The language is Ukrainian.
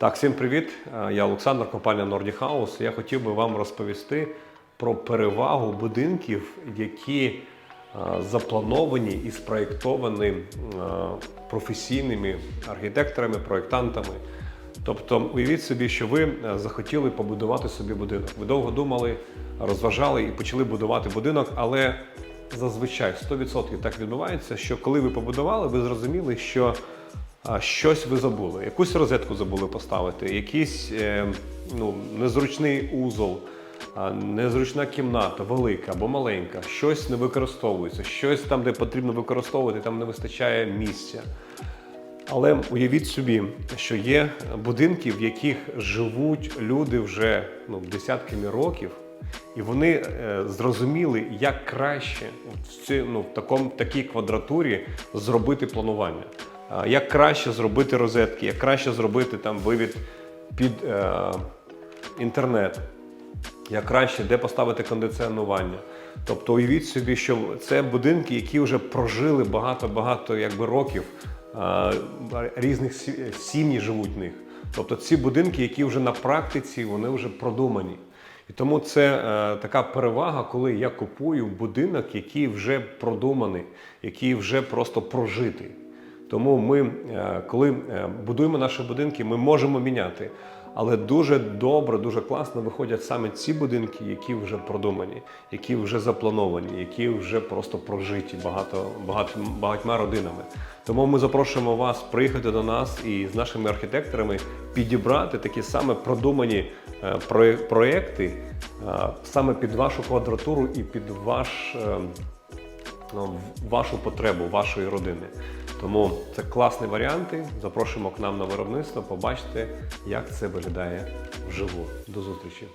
Так, всім привіт. Е, Я Олександр, компанія Nordic House. Я хотів би вам розповісти про перевагу будинків, які е, заплановані і спроєктовані е, професійними архітекторами, проєктантами. Тобто, уявіть собі, що ви захотіли побудувати собі будинок. Ви довго думали, розважали і почали будувати будинок, але зазвичай 100% так відбувається, що коли ви побудували, ви зрозуміли, що щось ви забули, якусь розетку забули поставити, якийсь е, ну, незручний узол, незручна кімната, велика або маленька, щось не використовується, щось там, де потрібно використовувати, там не вистачає місця. Але уявіть собі, що є будинки, в яких живуть люди вже ну, десятками років, і вони е, зрозуміли, як краще в, ці, ну, в такому, такій квадратурі зробити планування, як краще зробити розетки, як краще зробити там вивід під е, інтернет, як краще, де поставити кондиціонування. Тобто уявіть собі, що це будинки, які вже прожили багато-багато якби, років, а, різних сім'ї живуть в них. Тобто ці будинки, які вже на практиці, вони вже продумані. І тому це е, така перевага, коли я купую будинок, який вже продуманий, який вже просто прожитий. Тому ми, е, коли е, будуємо наші будинки, ми можемо міняти. Але дуже добре, дуже класно виходять саме ці будинки, які вже продумані, які вже заплановані, які вже просто прожиті багато, багато, багатьма родинами. Тому ми запрошуємо вас приїхати до нас і з нашими архітекторами підібрати такі саме продумані е, проекти саме під вашу квадратуру і під ваш. ну, вашу потребу, вашої родини. Тому це класні варіанти. Запрошуємо к нам на виробництво, побачите, як це виглядає вживу. До зустрічі!